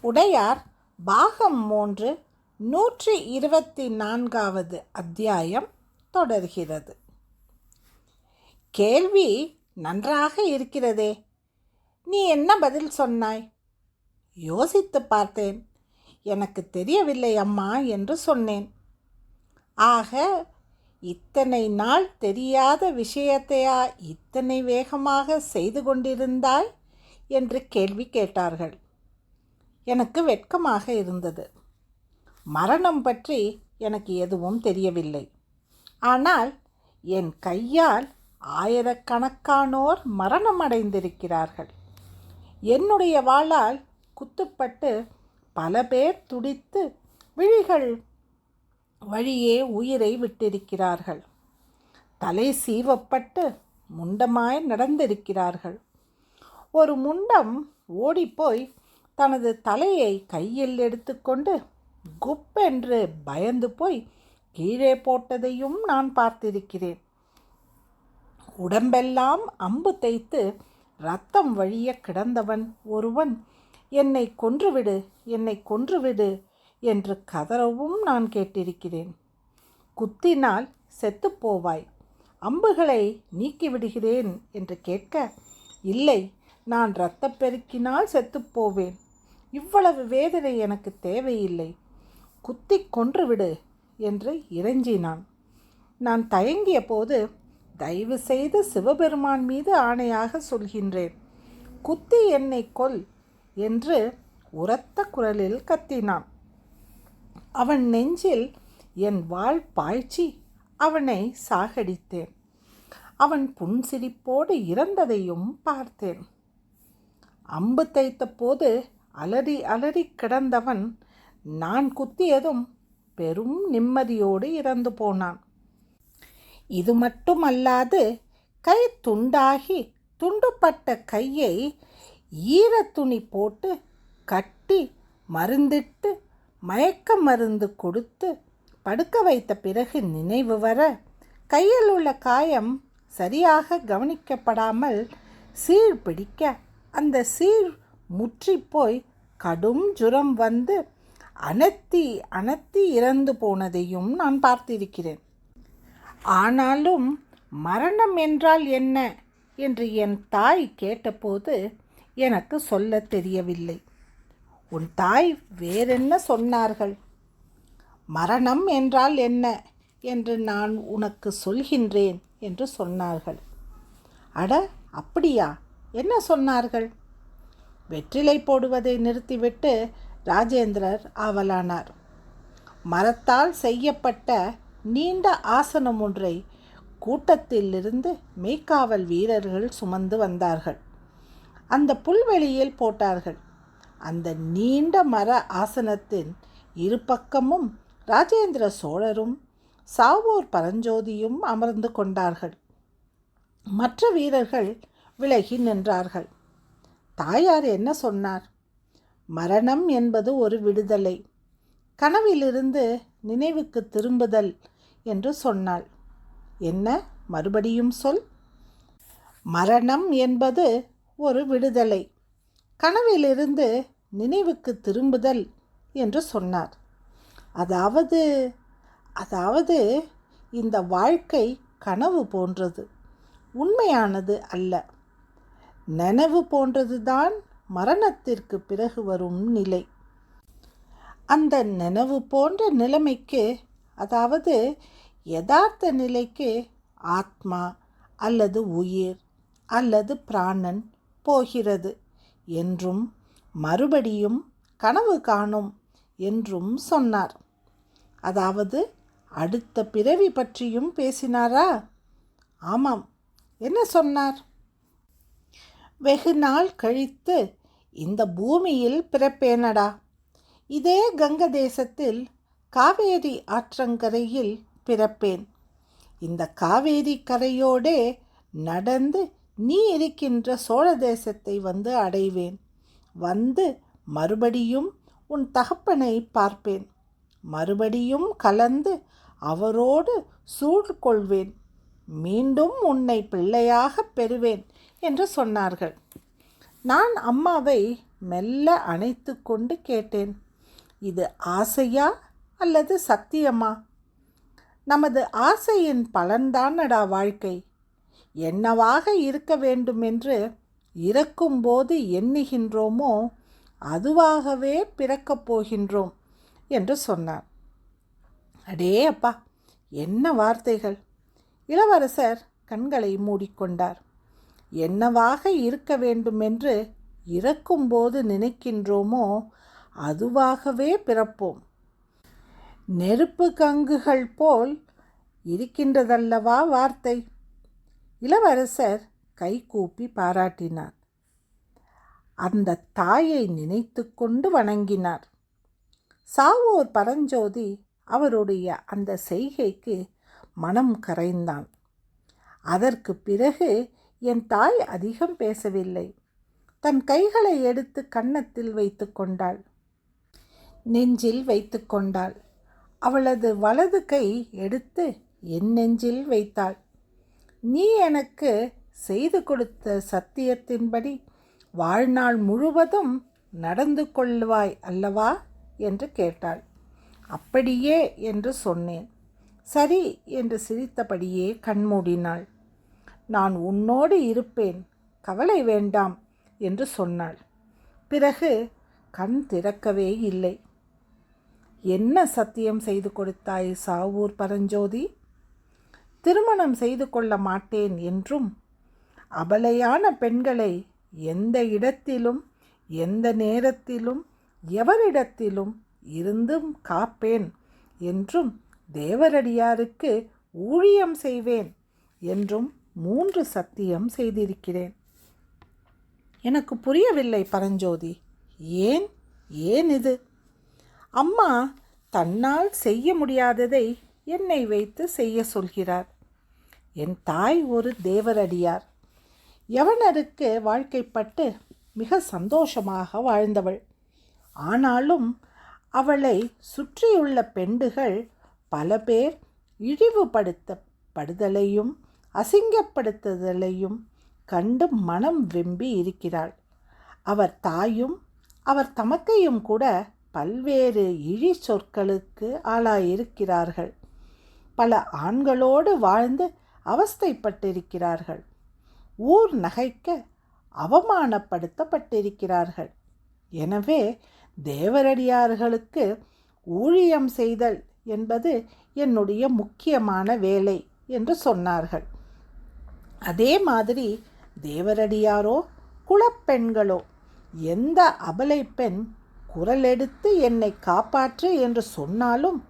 உடையார் பாகம் மூன்று நூற்றி இருபத்தி நான்காவது அத்தியாயம் தொடர்கிறது. கேள்வி நன்றாக இருக்கிறதே. நீ என்ன பதில் சொன்னாய்? யோசித்து பார்த்தேன். எனக்கு தெரியவில்லை அம்மா என்று சொன்னேன். ஆக இத்தனை நாள் தெரியாத விஷயத்தையா இத்தனை வேகமாக செய்து கொண்டிருந்தாய்? என்று கேள்வி கேட்டார்கள். எனக்கு வெட்கமாக இருந்தது. மரணம் பற்றி எனக்கு எதுவும் தெரியவில்லை. ஆனால் என் கையால் ஆயிரக்கணக்கானோர் மரணம் அடைந்திருக்கிறார்கள் என்னுடைய வாளால் குத்துப்பட்டு பல பேர் துடித்து விழிகள் வழியே உயிரை விட்டிருக்கிறார்கள். தலை சீவப்பட்டு முண்டமாய் நடந்திருக்கிறார்கள். ஒரு முண்டம் ஓடிப்போய் தனது தலையை கையில் எடுத்துக்கொண்டு குப்பென்று பயந்து போய் கீழே போட்டதையும் நான் பார்த்திருக்கிறேன். உடம்பெல்லாம் அம்பு தைத்து ரத்தம் வழிய கிடந்தவன் ஒருவன் என்னை கொன்றுவிடு என்னை கொன்றுவிடு என்று கதறவும் நான் கேட்டிருக்கிறேன். குத்தினால் செத்துப்போவாய் அம்புகளை நீக்கிவிடுகிறேன் என்று கேட்க இல்லை நான் இரத்தப்பெருக்கினால் செத்துப்போவேன் இவ்வளவு வேதனை எனக்கு தேவையில்லை. குத்தி கொன்றுவிடு என்று இறைஞ்சினான். நான் தயங்கிய போது தயவு செய்து சிவபெருமான் மீது ஆணையாக சொல்கின்றேன். குத்தி என்னை கொல் என்று உரத்த குரலில் கத்தினான். அவன் நெஞ்சில் என் வாள் பாய்ச்சி அவனை சாகடித்தேன். அவன் புன்சிரிப்போடு இறந்ததையும் பார்த்தேன். அம்பு தைத்த போது அலறி அலறி கிடந்தவன் நான் குத்தியதும் பெரும் நிம்மதியோடு இறந்து போனான். இது மட்டுமல்லாது கை துண்டாகி துண்டுப்பட்ட கையை ஈரத்துணி போட்டு கட்டி மருந்திட்டு மயக்க மருந்து கொடுத்து படுக்க வைத்த பிறகு நினைவு வர கையில் உள்ள காயம் சரியாக கவனிக்கப்படாமல் சீழ் பிடிக்க அந்த சீழ் முற்றிப்போய் கடும் ஜுரம் வந்து அனத்தி அனத்தி இறந்து போனதையும் நான் பார்த்திருக்கிறேன். ஆனாலும் மரணம் என்றால் என்ன? என்று என் தாய் கேட்டபோது எனக்கு சொல்ல தெரியவில்லை. உன் தாய் வேறென்ன சொன்னார்கள்? மரணம் என்றால் என்ன என்று நான் உனக்கு சொல்கின்றேன் என்று சொன்னார்கள். அட அப்படியா? என்ன சொன்னார்கள்? வெற்றிலை போடுவதை நிறுத்திவிட்டு ராஜேந்திரர் ஆவலானார். மரத்தால் செய்யப்பட்ட நீண்ட ஆசனம் ஒன்றை கூட்டத்திலிருந்து மெய்க்காவல் வீரர்கள் சுமந்து வந்தார்கள். அந்த புல்வெளியில் போட்டார்கள். அந்த நீண்ட மர ஆசனத்தின் இரு பக்கமும் ராஜேந்திர சோழரும் சாவோர் பரஞ்சோதியும் அமர்ந்து கொண்டார்கள். மற்ற வீரர்கள் விலகி நின்றார்கள். தாயார் என்ன சொன்னார்? மரணம் என்பது ஒரு விடுதலை. கனவிலிருந்து நினைவுக்கு திரும்புதல் என்று சொன்னாள். என்ன? மறுபடியும் சொல். மரணம் என்பது ஒரு விடுதலை. கனவிலிருந்து நினைவுக்கு திரும்புதல் என்று சொன்னார். அதாவது அதாவது இந்த வாழ்க்கை கனவு போன்றது. உண்மையானது அல்ல. நனவு போன்றதுதான் மரணத்திற்கு பிறகு வரும் நிலை. அந்த நனவு போன்ற நிலைமைக்கு அதாவது யதார்த்த நிலைக்கு ஆத்மா அல்லது உயிர் அல்லது பிராணன் போகிறது என்றும் மறுபடியும் கனவு காணும் என்றும் சொன்னார். அதாவது அடுத்த பிறவி பற்றியும் பேசினாரா? ஆமாம். என்ன சொன்னார்? வெகு நாள் கழித்து இந்த பூமியில் பிறப்பேனடா. இதே கங்க தேசத்தில் காவேரி ஆற்றங்கரையில் பிறப்பேன். இந்த காவேரி கரையோடே நடந்து நீ இருக்கின்ற சோழ தேசத்தை வந்து அடைவேன். வந்து மறுபடியும் உன் தகப்பனை பார்ப்பேன். மறுபடியும் கலந்து அவரோடு சூழ்கொள்வேன். மீண்டும் உன்னை பிள்ளையாக பெறுவேன். என்று சொன்னார்கள். நான் அம்மாவை மெல்ல அணைத்து கொண்டு கேட்டேன். இது ஆசையா அல்லது சத்தியமா? நமது ஆசையின் பலன்தானடா வாழ்க்கை? என்னவாக இருக்க வேண்டுமென்று இறக்கும்போது எண்ணுகின்றோமோ அதுவாகவே பிறக்கப் போகின்றோம் என்று சொன்னார். அடே அப்பா என்ன வார்த்தைகள்? இளவரசர் கண்களை மூடிக்கொண்டார். என்னவாக இருக்க வேண்டுமென்று இறக்கும்போது நினைக்கின்றோமோ அதுவாகவே பிறப்போம். நெருப்பு கங்குகள் போல் இருக்கின்றதல்லவா வார்த்தை? இளவரசர் கைகூப்பி பாராட்டினார். அந்த தாயை நினைத்து கொண்டு வணங்கினார். சாவோர் பரஞ்சோதி அவருடைய அந்த செய்கைக்கு மனம் கரைந்தான். அதற்கு பிறகு என் தாய் அதிகம் பேசவில்லை. தன் கைகளை எடுத்து கன்னத்தில் வைத்து கொண்டாள். நெஞ்சில் வைத்து கொண்டாள். அவளது வலது கை எடுத்து என் நெஞ்சில் வைத்தாள். நீ எனக்கு செய்து கொடுத்த சத்தியத்தின்படி வாழ்நாள் முழுவதும் நடந்து கொள்வாய் அல்லவா? என்று கேட்டாள். அப்படியே என்று சொன்னேன். சரி என்று சிரித்தபடியே கண்மூடினாள். நான் உன்னோடு இருப்பேன் கவலை வேண்டாம் என்று சொன்னாள். பிறகு கண் திறக்கவே இல்லை. என்ன சத்தியம் செய்து கொடுத்தாய் சாவூர் பரஞ்சோதி? திருமணம் செய்து கொள்ள மாட்டேன் என்றும் அபலையான பெண்களை எந்த இடத்திலும் எந்த நேரத்திலும் எவரிடத்திலும் இருந்தும் காப்பேன் என்றும் தேவரடியாருக்கு ஊழியம் செய்வேன் என்றும் மூன்று சத்தியம் செய்திருக்கிறேன். எனக்கு புரியவில்லை பரஞ்சோதி. ஏன்? ஏன் இது? அம்மா தன்னால் செய்ய முடியாததை என்னை வைத்து செய்ய சொல்கிறார். என் தாய் ஒரு தேவரடியார். யவனருக்கு வாழ்க்கைப்பட்டு மிக சந்தோஷமாக வாழ்ந்தவள். ஆனாலும் அவளை சுற்றியுள்ள பெண்டுகள் பல பேர் இழிவுபடுத்தப்படுதலையும் அசிங்கப்படுத்துதலையும் கண்டு மனம் வெம்பி இருக்கிறாள். அவர் தாயும் அவர் தமக்கையும் கூட பல்வேறு இழி சொற்களுக்கு ஆளாயிருக்கிறார்கள். பல ஆண்களோடு வாழ்ந்து அவஸ்தைப்பட்டிருக்கிறார்கள். ஊர் நகைக்க அவமானப்படுத்தப்பட்டிருக்கிறார்கள். எனவே தேவரடியார்களுக்கு ஊழியம் செய்தல் என்பது என்னுடைய முக்கியமான வேலை என்று சொன்னார்கள். அதே மாதிரி தேவரடியாரோ குலப்பெண்களோ எந்த அபலை பெண் குரல் எடுத்து என்னை காப்பாற்று என்று சொன்னாலும்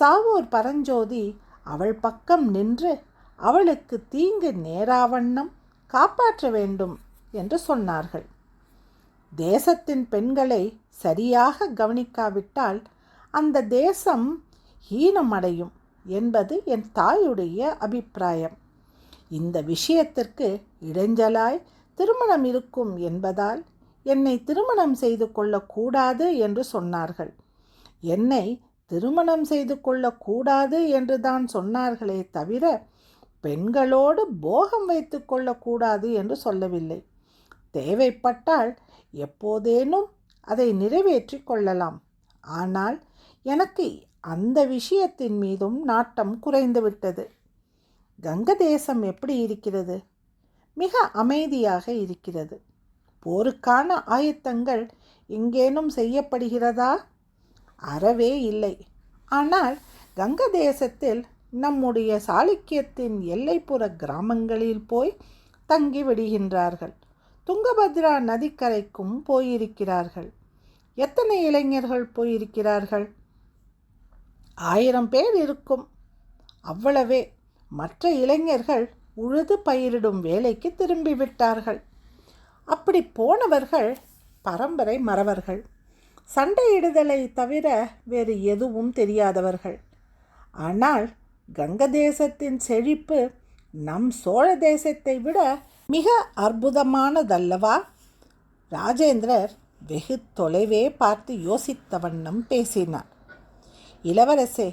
சாவூர் பரஞ்சோதி அவள் பக்கம் நின்று அவளுக்கு தீங்கு நேராவண்ணம் காப்பாற்ற வேண்டும் என்று சொன்னார்கள். தேசத்தின் பெண்களை சரியாக கவனிக்காவிட்டால் அந்த தேசம் ஹீனமடையும் என்பது என் தாயுடைய அபிப்பிராயம். இந்த விஷயத்திற்கு இடைஞ்சலாய் திருமணம் இருக்கும் என்பதால் என்னை திருமணம் செய்து கொள்ளக்கூடாது என்று சொன்னார்கள். என்னை திருமணம் செய்து கொள்ளக்கூடாது என்று தான் சொன்னார்களே தவிர பெண்களோடு போகம் வைத்து கொள்ளக்கூடாது என்று சொல்லவில்லை. தேவைப்பட்டால் எப்போதேனும் அதை நிறைவேற்றி கொள்ளலாம். ஆனால் எனக்கு அந்த விஷயத்தின் மீதும் நாட்டம் குறைந்துவிட்டது. கங்க தேசம் எப்படி இருக்கிறது? மிக அமைதியாக இருக்கிறது. போருக்கான ஆயத்தங்கள் எங்கேனும் செய்யப்படுகிறதா? அறவே இல்லை. ஆனால் கங்க தேசத்தில் நம்முடைய சாளுக்கியத்தின் எல்லைப்புற கிராமங்களில் போய் தங்கி விடுகின்றார்கள். துங்கபத்ரா நதிக்கரைக்கும் போயிருக்கிறார்கள். எத்தனை இளைஞர்கள் போயிருக்கிறார்கள்? ஆயிரம் பேர் இருக்கும். அவ்வளவே. மற்ற இளைஞர்கள் உழுது பயிரிடும் வேலைக்கு திரும்பிவிட்டார்கள். அப்படி போனவர்கள் பரம்பரை மறவர்கள். சண்டையிடுதலை தவிர வேறு எதுவும் தெரியாதவர்கள். ஆனால் கங்க தேசத்தின் செழிப்பு நம் சோழ தேசத்தை விட மிக அற்புதமானதல்லவா? ராஜேந்திரர் வெகு தொலைவே பார்த்து யோசித்த வண்ணம் பேசினார். இளவரசே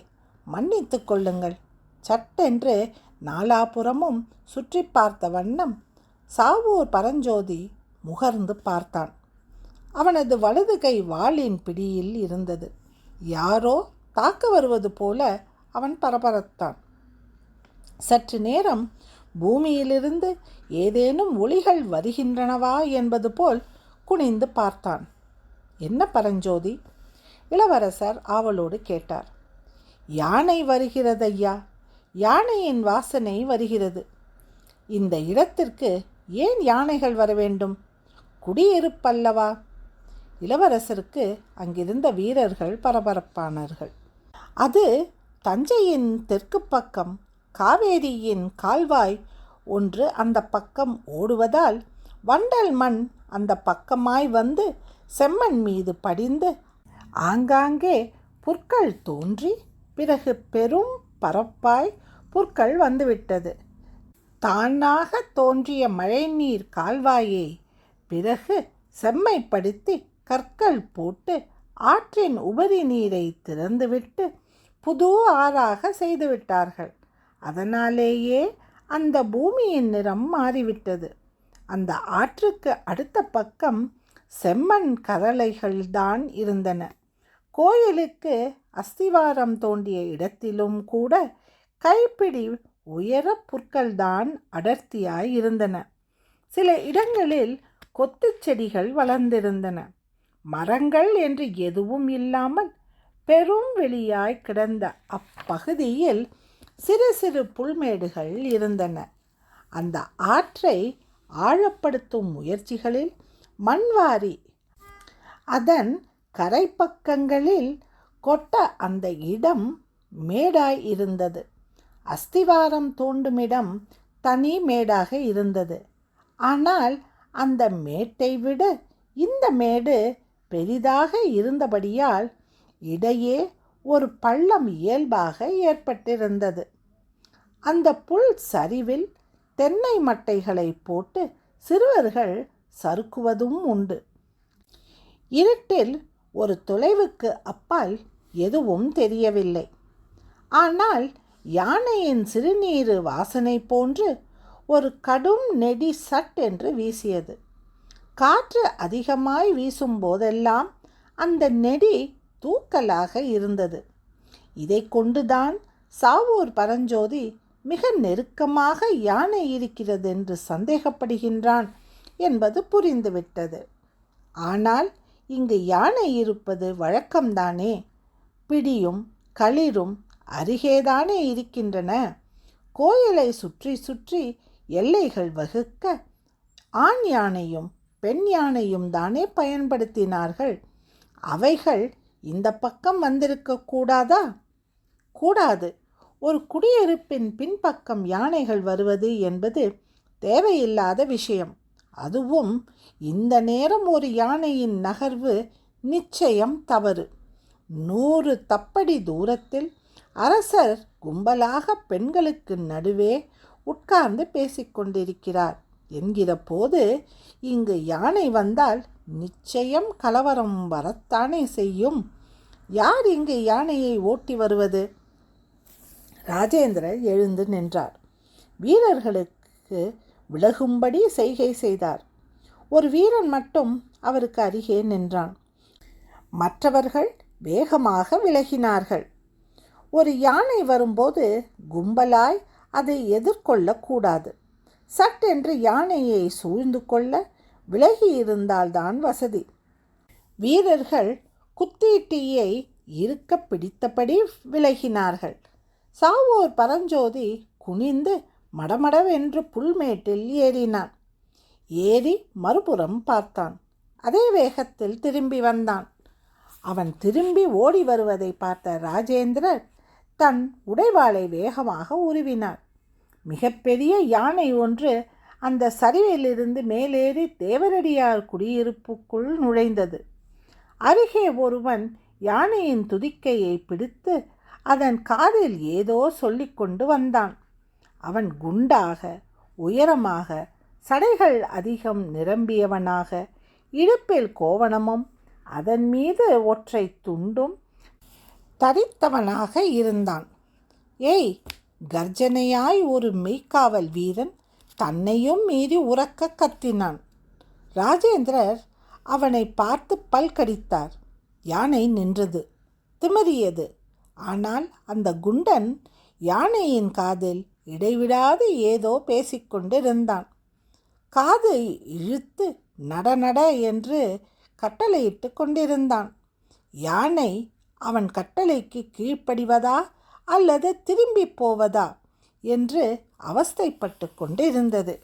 மன்னித்து கொள்ளுங்கள். சட்டென்று நாலாபுறமும் சுற்றி பார்த்த வண்ணம் சாவூர் பரஞ்சோதி முகர்ந்து பார்த்தான். அவனது வலது கை வாளின் பிடியில் இருந்தது. யாரோ தாக்க வருவது போல அவன் பரபரத்தான். சற்று நேரம் பூமியிலிருந்து ஏதேனும் ஒளிகள் வருகின்றனவா என்பது போல் குனிந்து பார்த்தான். என்ன பரஞ்சோதி? இளவரசர் ஆவலோடு கேட்டார். யானை வருகிறதையா யானையின் வாசனை வருகிறது. இந்த இடத்திற்கு ஏன் யானைகள் வர வேண்டும்? குடியிருப்பல்லவா இளவரசருக்கு அங்கிருந்த வீரர்கள் பரபரப்பானார்கள். அது தஞ்சையின் தெற்கு பக்கம் காவேரியின் கால்வாய் ஒன்று அந்த பக்கம் ஓடுவதால் வண்டல் மண் அந்த பக்கமாய் வந்து செம்மண் மீது படிந்து ஆங்காங்கே புற்கள் தோன்றி பிறகு பெரும் பரப்பாய் புற்கள் வந்துவிட்டது. தானாக தோன்றிய மழைநீர் கால்வாயை. பிறகு செம்மைப்படுத்தி கற்கள் போட்டு ஆற்றின் உபரி நீரை திறந்துவிட்டு புது ஆறாக செய்துவிட்டார்கள். அதனாலேயே அந்த பூமியின் நிறம் மாறிவிட்டது. அந்த ஆற்றுக்கு அடுத்த பக்கம் செம்மண் கரளைகள்தான் இருந்தன. கோயிலுக்கு அஸ்திவாரம் தோண்டிய இடத்திலும் கூட கைப்பிடி உயர புற்கள்தான் அடர்த்தியாய் இருந்தன சில இடங்களில் கொத்து செடிகள் வளர்ந்திருந்தன. மரங்கள் என்று எதுவும் இல்லாமல் பெரும் வெளியாய் கிடந்த அப்பகுதியில் சிறு சிறு புல்மேடுகள் இருந்தன. அந்த ஆற்றை ஆழப்படுத்தும் முயற்சிகளில் மண்வாரி அதன் கரைப்பக்கங்களில் கொட்ட அந்த இடம் மேடாய் இருந்தது. அஸ்திவாரம் தோண்டுமிடம் தனி மேடாக இருந்தது. ஆனால் அந்த மேட்டை விட இந்த மேடு பெரிதாக இருந்தபடியால் இடையே ஒரு பள்ளம் இயல்பாக ஏற்பட்டிருந்தது. அந்த புல் சரிவில் தென்னை மட்டைகளை போட்டு சிறுவர்கள் சறுக்குவதும் உண்டு. இருட்டில் ஒரு தொலைவுக்கு அப்பால் எதுவும் தெரியவில்லை. ஆனால் யானையின் சிறுநீரு வாசனை போன்று ஒரு கடும் நெடி சட் என்று வீசியது. காற்று அதிகமாய் வீசும் போதெல்லாம் அந்த நெடி தூக்கலாக இருந்தது. இதை கொண்டுதான் சாவூர் பரஞ்சோதி மிக நெருக்கமாக யானை இருக்கிறது என்று சந்தேகப்படுகின்றான் என்பது புரிந்துவிட்டது. ஆனால் இங்கு யானை இருப்பது வழக்கம்தானே? பிடியும் களிரும் அருகேதானே இருக்கின்றன. கோயிலை சுற்றி சுற்றி எல்லைகள் வகுக்க ஆண் யானையும் பெண் யானையும் தானே பயன்படுத்தினார்கள். அவைகள் இந்த பக்கம் வந்திருக்க கூடாதா? கூடாது. ஒரு குடியிருப்பின் பின்பக்கம் யானைகள் வருவது என்பது தேவையில்லாத விஷயம். அதுவும் இந்த நேரம் ஒரு யானையின் நகர்வு நிச்சயம் தவறு. நூறு தப்படி தூரத்தில் அரசர் கும்பலாக பெண்களுக்கு நடுவே உட்கார்ந்து பேசிக்கொண்டிருக்கிறார் என்கிற போது இங்கு யானை வந்தால் நிச்சயம் கலவரம் வரத்தானே செய்யும். யார் இங்கு யானையை ஓட்டி வருவது? ராஜேந்திரர் எழுந்து நின்றார். வீரர்களுக்கு விலகும்படி செய்கை செய்தார். ஒரு வீரன் மட்டும் அவருக்கு அருகே நின்றான். மற்றவர்கள் வேகமாக விலகினார்கள். ஒரு யானை வரும்போது கும்பலாய் அதை எதிர்கொள்ளக்கூடாது சட்டென்று யானையை சூழ்ந்து கொள்ள விலகி இருந்தால்தான் வசதி. வீரர்கள் குத்தீட்டியை இருக்க பிடித்தபடி விலகினார்கள். சாவோர் பரஞ்சோதி குனிந்து மடமடவென்று புல்மேட்டில் ஏறினான். ஏறி மறுபுறம் பார்த்தான். அதே வேகத்தில் திரும்பி வந்தான். அவன் திரும்பி ஓடி வருவதை பார்த்த ராஜேந்திரர் தன் உடைவாளை வேகமாக உருவினார். மிகப்பெரிய யானை ஒன்று அந்த சரிவிலிருந்து மேலேறி தேவரடியார் குடியிருப்புக்குள் நுழைந்தது. அருகே ஒருவன் யானையின் துதிக்கையை பிடித்து அதன் காதில் ஏதோ சொல்லிக்கொண்டு வந்தான். அவன் குண்டாக உயரமாக சடைகள் அதிகம் நிரம்பியவனாக இடுப்பில் கோவணமும் அதன் மீது ஒற்றை துண்டும் தரித்தவனாக இருந்தான். ஏய் கர்ஜனையாய் ஒரு மெய்க்காவல் வீரன் தன்னையும் மீறி உறக்க கத்தினான். ராஜேந்திரர் அவனை பார்த்து பல்கடித்தார் யானை நின்றது திமறியது. ஆனால் அந்த குண்டன் யானையின் காதில் இடைவிடாது ஏதோ பேசிக்கொண்டிருந்தான். காது இழுத்து நட நட என்று கட்டளையிட்டு கொண்டிருந்தான். யானை அவன் கட்டளைக்கு கீழ்ப்படிவதா அல்லது திரும்பி போவதா என்று அவஸ்தைப்பட்டு கொண்டிருந்தது.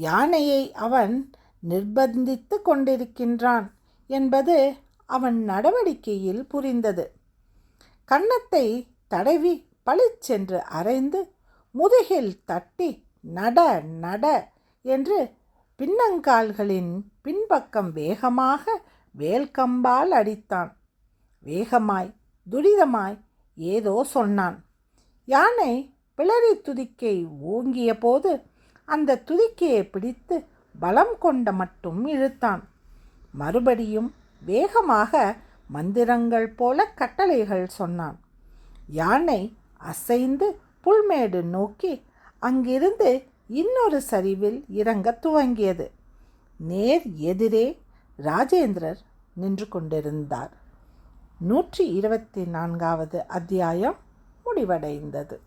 யானையை அவன் நிர்பந்தித்து கொண்டிருக்கின்றான் என்பது அவன் நடவடிக்கையில் புரிந்தது. கன்னத்தை தடவி பளிச்சென்று அரைந்து முதுகில் தட்டி நட நட என்று பின்னங்கால்களின் பின்பக்கம் வேகமாக வேல்கம்பால் அடித்தான். வேகமாய் துரிதமாய் ஏதோ சொன்னான். யானை பிளறி துதிக்கை ஓங்கிய போது அந்த துதிக்கையை பிடித்து பலம் கொண்ட மட்டும் இழுத்தான். மறுபடியும் வேகமாக மந்திரங்கள் போல கட்டளைகள் சொன்னான். யானை அசைந்து புல்மேடு நோக்கி அங்கிருந்து இன்னொரு சரிவில் இறங்கத் துவங்கியது. நேர் எதிரே ராஜேந்திரர் நின்று கொண்டிருந்தார். நூற்றி இருபத்தி நான்காவது அத்தியாயம் முடிவடைந்தது.